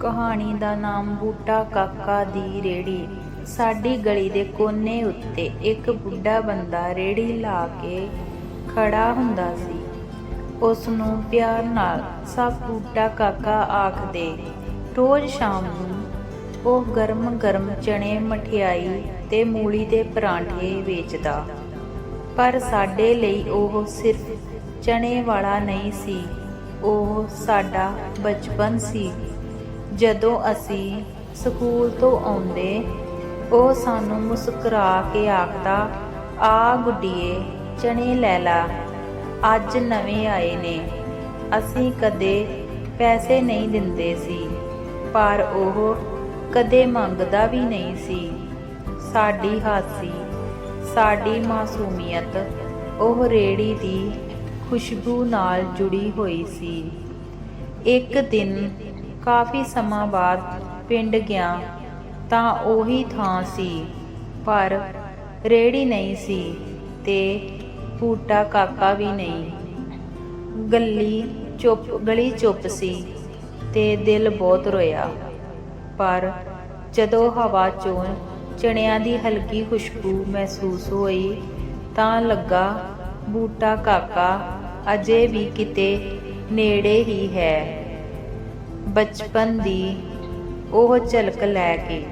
ਕਹਾਣੀ ਦਾ ਨਾਮ ਬੂਟਾ ਕਾਕਾ ਦੀ ਰੇੜੀ। ਸਾਡੀ ਗਲੀ ਦੇ ਕੋਨੇ ਉੱਤੇ ਇੱਕ ਬੁੱਢਾ ਬੰਦਾ ਰੇੜੀ ਲਾ ਕੇ ਖੜਾ ਹੁੰਦਾ ਸੀ। ਉਸ ਨੂੰ ਪਿਆਰ ਨਾਲ ਸਭ ਬੂਟਾ ਕਾਕਾ ਆਖਦੇ, ਰੋਜ਼ ਸ਼ਾਮ ਨੂੰ ਉਹ ਗਰਮ ਗਰਮ ਚਣੇ ਮਠਿਆਈ ਤੇ ਮੂਲੀ ਦੇ ਪਰਾਂਠੇ ਵੇਚਦਾ। ਪਰ ਸਾਡੇ ਲਈ ਉਹ ਸਿਰਫ ਚਣੇ ਵਾਲਾ ਨਹੀਂ ਸੀ, ਉਹ ਸਾਡਾ ਬਚਪਨ ਸੀ। ਜਦੋਂ ਅਸੀਂ ਸਕੂਲ ਤੋਂ ਆਉਂਦੇ, ਉਹ ਸਾਨੂੰ ਮੁਸਕਰਾ ਕੇ ਆਖਦਾ, ਆ ਗੁੱਡੀਏ, ਚਣੇ ਲੈ ਲਾ। ਅੱਜ ਨਵੇਂ ਆਏ ਨੇ। ਅਸੀਂ ਕਦੇ ਪੈਸੇ ਨਹੀਂ ਦਿੰਦੇ ਸੀ, ਪਰ ਉਹ ਕਦੇ ਮੰਗਦਾ ਵੀ ਨਹੀਂ ਸੀ। ਸਾਡੀ ਹਾਸੀ, ਸਾਡੀ ਮਾਸੂਮੀਅਤ, ਉਹ ਰੇੜੀ ਦੀ ਖੁਸ਼ਬੂ ਨਾਲ ਜੁੜੀ ਹੋਈ ਸੀ। ਇੱਕ ਦਿਨ ਕਾਫੀ ਸਮਾਂ ਬਾਅਦ ਪਿੰਡ ਗਿਆ ਤਾਂ ਉਹੀ ਥਾਂ ਸੀ, ਪਰ ਰੇੜੀ ਨਹੀਂ ਸੀ ਤੇ ਬੂਟਾ ਕਾਕਾ ਵੀ ਨਹੀਂ। ਗੱਲੀ ਚੁੱਪ, ਗਲੀ ਚੁੱਪ ਸੀ ਤੇ ਦਿਲ ਬਹੁਤ ਰੋਇਆ। ਪਰ ਜਦੋਂ ਹਵਾ ਚੋਂ ਚਣਿਆਂ ਦੀ ਹਲਕੀ ਖੁਸ਼ਬੂ ਮਹਿਸੂਸ ਹੋਈ ਤਾਂ ਲੱਗਾ ਬੂਟਾ ਕਾਕਾ ਅਜੇ ਵੀ ਕਿਤੇ ਨੇੜੇ ਹੀ ਹੈ। ਬਚਪਨ ਦੀ ਉਹ ਝਲਕ ਲੈ ਕੇ